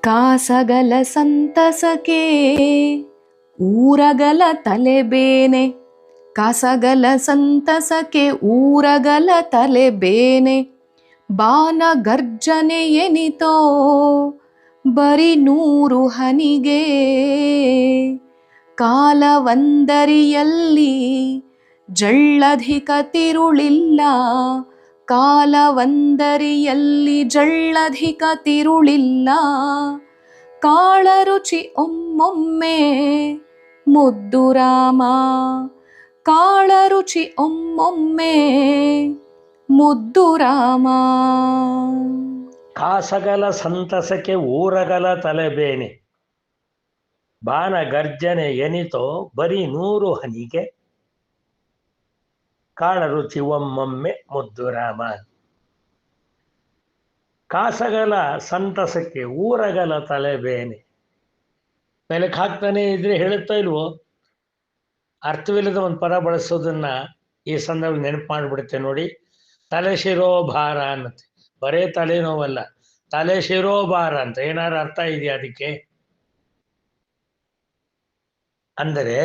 ಕಾಸಗಲ ಸಂತಸಕೆ ಊರಗಲ ತಲೆಬೇನೆ. ಕಾಸಗಲ ಸಂತಸಕ್ಕೆ, ಊರಗಲ ತಲೆಬೇನೆ. ಬಾನ ಗರ್ಜನೆ ಎನಿತೋ, ಬರಿ ನೂರು ಹನಿಗೆ. ಕಾಲವಂದರಿಯಲ್ಲಿ ಜಳ್ಳಧಿಕ ತಿರುಳಿಲ್ಲ ಕಾಲವಂದರಿಯಲ್ಲಿ ಜಳ್ಳಧಿಕ ತಿರುಳಿಲ್ಲ. ಕಾಳರುಚಿ ಒಮ್ಮೊಮ್ಮೆ ಮುದ್ದು ರಾಮ. ಕಾಳರುಚಿ ಒಮ್ಮೊಮ್ಮೆ ಮುದ್ದು ರಾಮ. ಕಾಸಗಲ ಸಂತಸಕ್ಕೆ ಊರಗಲ ತಲೆಬೇನೆ. ಬಾನ ಗರ್ಜನೆ ಎನಿತೋ ಬರೀ ನೂರು ಹನಿಗೆ ಕಾಳ ರುಚಿ ಒಮ್ಮೊಮ್ಮೆ ಮುದ್ದು ರಾಮ ಕಾಸಗಲ ಸಂತಸಕ್ಕೆ ಊರಗಲ ತಲೆಬೇನೆ. ಮೇಲಕ್ಕೆ ಹಾಕ್ತಾನೆ ಇದ್ರೆ ಹೇಳುತ್ತಾ ಇಲ್ವೋ? ಅರ್ಥವಿಲ್ಲದ ಒಂದು ಪದ ಬಳಸೋದನ್ನ ಈ ಸಂದರ್ಭ ನೆನಪು ಮಾಡಿಬಿಡುತ್ತೆ ನೋಡಿ. ತಲೆ ಶಿರೋ ಭಾರ ಅನ್ನತ್ತೆ. ಬರೇ ತಲೆನೋವಲ್ಲ ತಲೆ ಶಿರೋ ಭಾರ ಅಂತ ಏನಾದ್ರು ಅರ್ಥ ಇದೆಯಾ ಅದಕ್ಕೆ? ಅಂದರೆ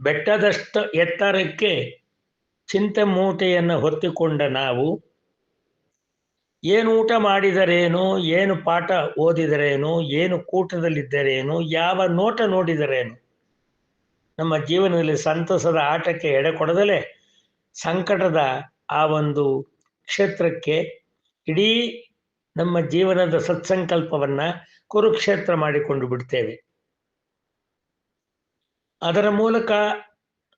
ಬೆಟ್ಟದಷ್ಟು ಎತ್ತರಕ್ಕೆ ಚಿಂತೆ ಮೂಟೆಯನ್ನು ಹೊತ್ತಿಕೊಂಡ ನಾವು, ಏನು ಊಟ ಮಾಡಿದರೇನು? ಏನು ಪಾಠ ಓದಿದರೇನು? ಏನು ಕೂಟದಲ್ಲಿದ್ದರೇನು? ಯಾವ ನೋಟ ನೋಡಿದರೇನು? ನಮ್ಮ ಜೀವನದಲ್ಲಿ ಸಂತಸದ ಆಟಕ್ಕೆ ಎಡೆ ಕೊಡದಲೇ ಸಂಕಟದ ಆ ಒಂದು ಕ್ಷೇತ್ರಕ್ಕೆ ಇಡೀ ನಮ್ಮ ಜೀವನದ ಸತ್ಸಂಕಲ್ಪವನ್ನು ಕುರುಕ್ಷೇತ್ರ ಮಾಡಿಕೊಂಡು ಬಿಡ್ತೇವೆ. ಅದರ ಮೂಲಕ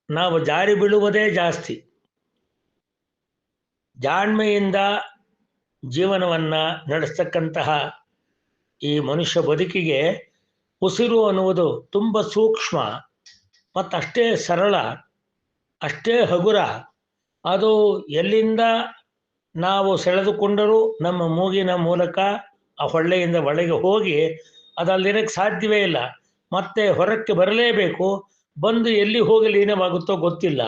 ನಾವು ಜಾರಿ ಬೀಳುವುದೇ ಜಾಸ್ತಿ. ಜಾಣ್ಮೆಯಿಂದ ಜೀವನವನ್ನ ನಡೆಸ್ತಕ್ಕಂತಹ ಈ ಮನುಷ್ಯ ಬದುಕಿಗೆ ಉಸಿರು ಅನ್ನುವುದು ತುಂಬ ಸೂಕ್ಷ್ಮ ಮತ್ತು ಅಷ್ಟೇ ಸರಳ, ಅಷ್ಟೇ ಹಗುರ. ಅದು ಎಲ್ಲಿಂದ ನಾವು ಸೆಳೆದುಕೊಂಡರೂ ನಮ್ಮ ಮೂಗಿನ ಮೂಲಕ ಆ ಹೊಳ್ಳೆಯಿಂದ ಒಳಗೆ ಹೋಗಿ ಅದಲ್ಲಿರಕ್ಕೆ ಸಾಧ್ಯವೇ ಇಲ್ಲ. ಮತ್ತೆ ಹೊರಕ್ಕೆ ಬರಲೇಬೇಕು. ಬಂದು ಎಲ್ಲಿ ಹೋಗಿ ಲೀನವಾಗುತ್ತೋ ಗೊತ್ತಿಲ್ಲ.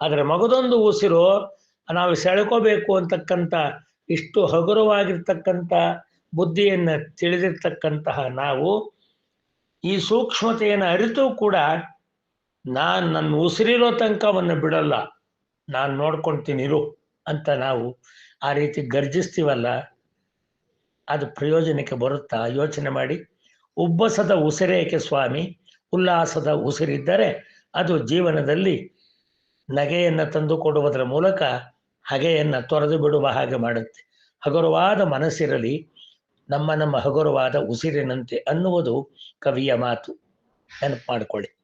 ಆದರೆ ಮಗದೊಂದು ಉಸಿರು ನಾವು ಸೆಳ್ಕೋಬೇಕು ಅಂತಕ್ಕಂಥ ಇಷ್ಟು ಹಗುರವಾಗಿರ್ತಕ್ಕಂಥ ಬುದ್ಧಿಯನ್ನು ತಿಳಿದಿರ್ತಕ್ಕಂತಹ ನಾವು ಈ ಸೂಕ್ಷ್ಮತೆಯನ್ನು ಅರಿತು ಕೂಡ ನಾನು ನನ್ನ ಉಸಿರಿರೋ ತನಕವನ್ನು ಬಿಡಲ್ಲ, ನಾನು ನೋಡ್ಕೊಳ್ತೀನಿ ಇರು ಅಂತ ನಾವು ಆ ರೀತಿ ಗರ್ಜಿಸ್ತೀವಲ್ಲ, ಅದು ಪ್ರಯೋಜನಕ್ಕೆ ಬರುತ್ತಾ? ಯೋಚನೆ ಮಾಡಿ. ಉಬ್ಬಸದ ಉಸಿರೇಕೆ ಸ್ವಾಮಿ? ಉಲ್ಲಾಸದ ಉಸಿರಿದ್ದರೆ ಅದು ಜೀವನದಲ್ಲಿ ನಗೆಯನ್ನು ತಂದು ಕೊಡುವುದರ ಮೂಲಕ ಹಗೆಯನ್ನು ತೊರೆದು ಬಿಡುವ ಹಾಗೆ ಮಾಡುತ್ತೆ. ಹಗುರವಾದ ಮನಸ್ಸಿರಲಿ ನಮ್ಮ ನಮ್ಮ ಹಗುರವಾದ ಉಸಿರಿನಂತೆ ಅನ್ನುವುದು ಕವಿಯ ಮಾತು. ನೆನಪು ಮಾಡಿಕೊಳ್ಳಿ.